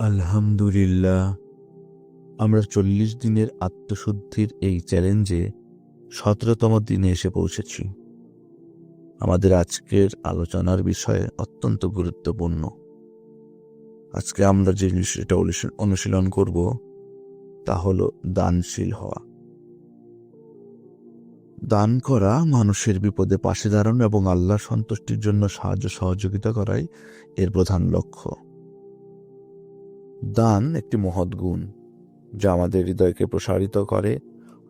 আলহামদুলিল্লাহ। আমরা চল্লিশ দিনের আত্মশুদ্ধির এই চ্যালেঞ্জে সতেরোতম দিনে এসে পৌঁছেছি। আমাদের আজকের আলোচনার বিষয় অত্যন্ত গুরুত্বপূর্ণ। আজকে আমরা যে বিষয়টা অনুশী- অনুশীলন করব, তা হলো দানশীল হওয়া। দান করা মানুষের বিপদে পাশে দাঁড়ানো এবং আল্লাহ সন্তুষ্টির জন্য সাহায্য সহযোগিতা করাই এর প্রধান লক্ষ্য। দান একটি মহৎ গুণ, যা আমাদের হৃদয়কে প্রসারিত করে,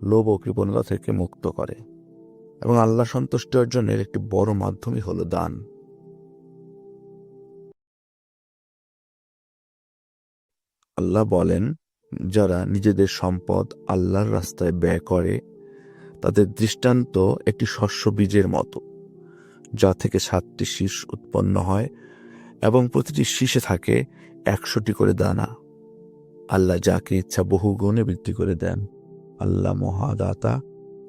লোভ ও কৃপণতা থেকে মুক্ত করে, এবং আল্লাহ সন্তুষ্টি অর্জনের একটি বড় মাধ্যমই হলো দান। আল্লাহ বলেন, যারা নিজেদের সম্পদ আল্লাহর রাস্তায় ব্যয় করে, তাদের দৃষ্টান্ত একটি শস্য বীজের মতো, যা থেকে সাতটি শীষ উৎপন্ন হয় এবং প্রতিটি শীষে থাকে একশোটি করে দানা। আল্লাহ যাকে ইচ্ছা বহু গুণে বৃদ্ধি করে দেন, আল্লাহ মহাদাতা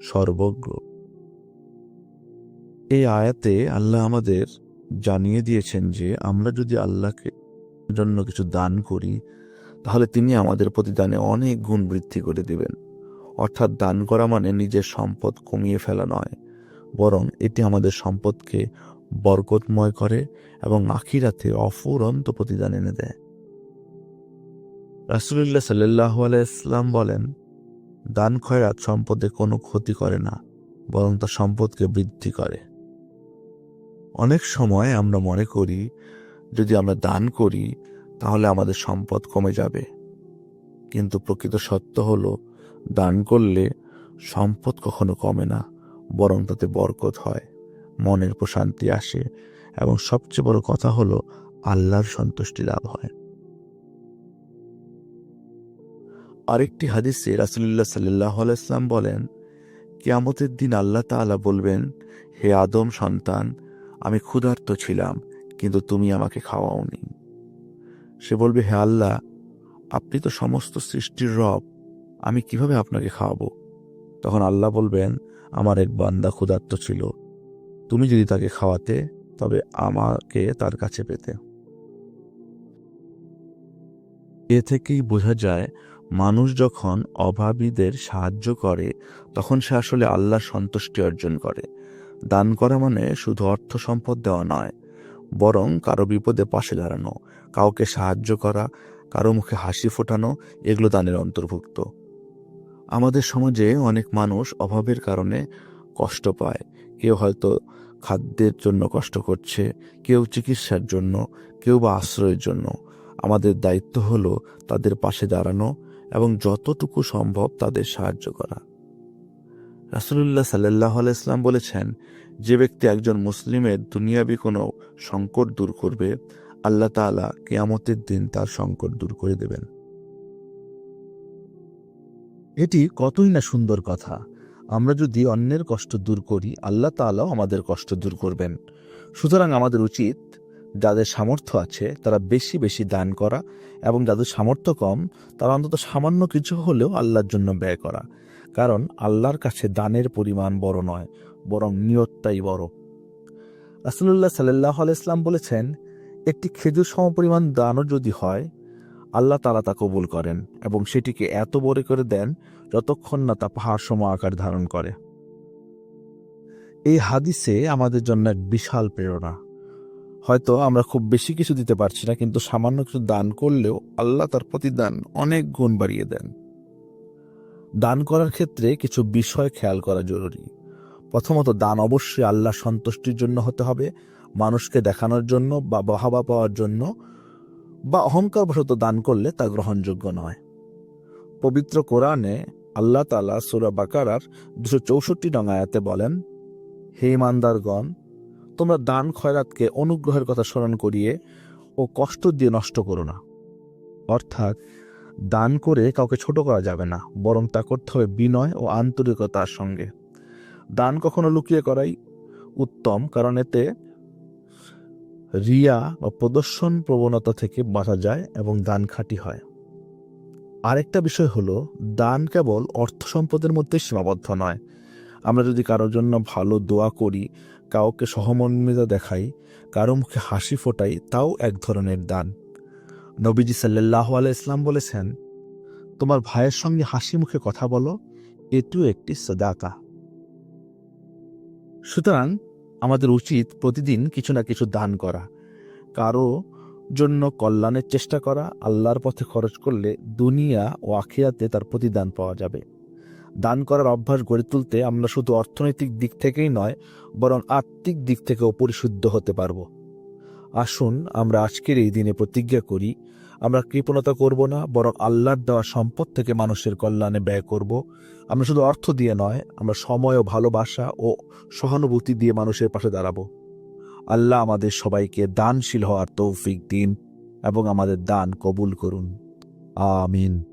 সর্বজ্ঞ। এই আয়াতে আল্লাহ আমাদের জানিয়ে দিয়েছেন যে, আমরা যদি আল্লাহকে জন্য কিছু দান করি, তাহলে তিনি আমাদের প্রতিদানে অনেক গুণ বৃদ্ধি করে দিবেন। অর্থাৎ দান করা মানে নিজের সম্পদ কমিয়ে ফেলা নয়, বরং এটি আমাদের সম্পদকে বরকতময় করে এবং আখিরাতে অফুরন্ত প্রতিদান এনে দেয়। রাসুলুল্লাহ সাল্লাহ আলাইসলাম বলেন, দান খয়রাত সম্পদে কোনো ক্ষতি করে না, বরং তা সম্পদকে বৃদ্ধি করে। অনেক সময় আমরা মনে করি, যদি আমরা দান করি, তাহলে আমাদের সম্পদ কমে যাবে। কিন্তু প্রকৃত সত্য হলো, দান করলে সম্পদ কখনো কমে না, বরং তাতে বরকত হয়। মনের প্রশান্তি আসে এবং সবচেয়ে বড় কথা হলো আল্লাহর সন্তুষ্টি লাভ হয়। আরেকটি হাদিসে রাসুলুল্লাহ সাল্লাহ আলাইসলাম বলেন, কিয়ামতের দিন আল্লাহ তাআলা বলবেন, হে আদম সন্তান, আমি ক্ষুধার্ত ছিলাম, কিন্তু তুমি আমাকে খাওয়াওনি সে বলবে, হে আল্লাহ, আপনি তো সমস্ত সৃষ্টির রব, আমি কীভাবে আপনাকে খাওয়াবো তখন আল্লাহ বলবেন, আমার এক বান্দা ক্ষুধার্ত ছিল তুমি যদি তাকে খাওয়াতে, তবে আমাকে তার কাছে পেতে। এ থেকেই বোঝা যায়, মানুষ যখন অভাবীদের সাহায্য করে, তখন সে আসলে আল্লাহর সন্তুষ্টি অর্জন করে। দান করা মানে শুধু অর্থ সম্পদ দেওয়া নয়, বরং কারও বিপদে পাশে দাঁড়ানো, কাউকে সাহায্য করা, কারও মুখে হাসি ফোটানো, এগুলো দানের অন্তর্ভুক্ত। আমাদের সমাজে অনেক মানুষ অভাবের কারণে কষ্ট পায়, কেউ হয়তো খাদ্যের জন্য কষ্ট করছে, কেউ চিকিৎসার জন্য, কেউ বা আশ্রয়ের জন্য। আমাদের দায়িত্ব হলো তাদের পাশে দাঁড়ানো এবং যতটুকু সম্ভব তাদের সাহায্য করা। রাসুলুল্লাহ সাল্লাহ ইসলাম বলেছেন, যে ব্যক্তি একজন মুসলিমের দুনিয়াবি কোনো সংকট দূর করবে, আল্লাহ তাআলা কেয়ামতের দিন তার সংকট দূর করে দেবেন। এটি কতই না সুন্দর কথা। আমরা যদি অন্যের কষ্ট দূর করি, আল্লাহ তাআলাও আমাদের কষ্ট দূর করবেন। সুতরাং আমাদের উচিত যাদের সামর্থ্য আছে, তারা বেশি বেশি দান করা এবং যাদের সামর্থ্য কম, তারা অন্তত সামান্য কিছু হলেও আল্লাহর জন্য ব্যয় করা। কারণ আল্লাহর কাছে দানের পরিমাণ বড় নয়, বরং নিয়তটাই বড়। রাসুলুল্লাহ সাল্লাহ আলাইসলাম বলেছেন, একটি খেজুর সমপরিমাণ দানও যদি হয় আল্লাহ তালা তা কবুল করেন এবং সেটিকে এত বড় করে দেন যতক্ষণ না তা পাহাড় সম আকার ধারণ করে। এই হাদিসে আমাদের জন্য এক বিশাল প্রেরণা। হয়তো আমরা খুব বেশি কিছু দিতে পারছি না, কিন্তু সামান্য কিছু দান করলেও আল্লাহ তার প্রতিদান অনেক গুণ বাড়িয়ে দেন। দান করার ক্ষেত্রে কিছু বিষয় খেয়াল করা জরুরি। প্রথমত, দান অবশ্যই আল্লাহ সন্তুষ্টির জন্য হতে হবে, মানুষকে দেখানোর জন্য বা বাহাবা পাওয়ার জন্য বা অহংকারবশত দান করলে তা গ্রহণযোগ্য নয়। পবিত্র কোরআনে আল্লাহ তালা সুরা বাকারার দুশো চৌষট্টি আয়াতে বলেন, হে ইমানদারগণ তোমরা দান খয়রাতকে অনুগ্রহের কথা স্মরণ করিয়ে ও কষ্ট দিয়ে নষ্ট করো না। অর্থাৎ দান করে কাউকে ছোট করা যাবে না, বরং তা করতে হবে বিনয় ও আন্তরিকতার সঙ্গে। দান কখনো লুকিয়ে করাই উত্তম, কারণ এতে রিয়া বা প্রদর্শন প্রবণতা থেকে বাঁচা যায় এবং দান খাঁটি হয়। আরেকটা বিষয় হলো, দান কেবল অর্থ সম্পদের মধ্যে সীমাবদ্ধ নয়। আমরা যদি কারোর জন্য ভালো দোয়া করি, কাউকে সহমর্মিতা দেখাই, কারও মুখে হাসি ফোটাই, তাও এক ধরনের দান। নবীজি সাল্লাহ ইসলাম বলেছেন, তোমার ভাইয়ের সঙ্গে হাসি মুখে কথা বলো এটিও একটি সদাকা। সুতরাং আমাদের উচিত প্রতিদিন কিছু না কিছু দান করা। কারও জন্য কল্যাণের চেষ্টা করা, আল্লাহর পথে খরচ করলে দুনিয়া ও আখিরাতে তার প্রতিদান পাওয়া যাবে। দান করার অভ্যাস গড়ে তুলতে আমরা শুধু অর্থনৈতিক দিক থেকেই নয়, বরং আর্থিক দিক থেকেও পরিশুদ্ধ হতে পারব। আসুন, আমরা আজকের এই দিনে প্রতিজ্ঞা করি, আমরা কৃপণতা করব না, বরং আল্লাহর দেওয়া সম্পদ থেকে মানুষের কল্যাণে ব্যয় করব। আমরা শুধু অর্থ দিয়ে নয়, আমরা সময় ও ভালোবাসা ও সহানুভূতি দিয়ে মানুষের পাশে দাঁড়াবো। আল্লাহ আমাদের সবাইকে দানশীল হওয়ার তৌফিক দিন এবং আমাদের দান কবুল করুন। আমিন।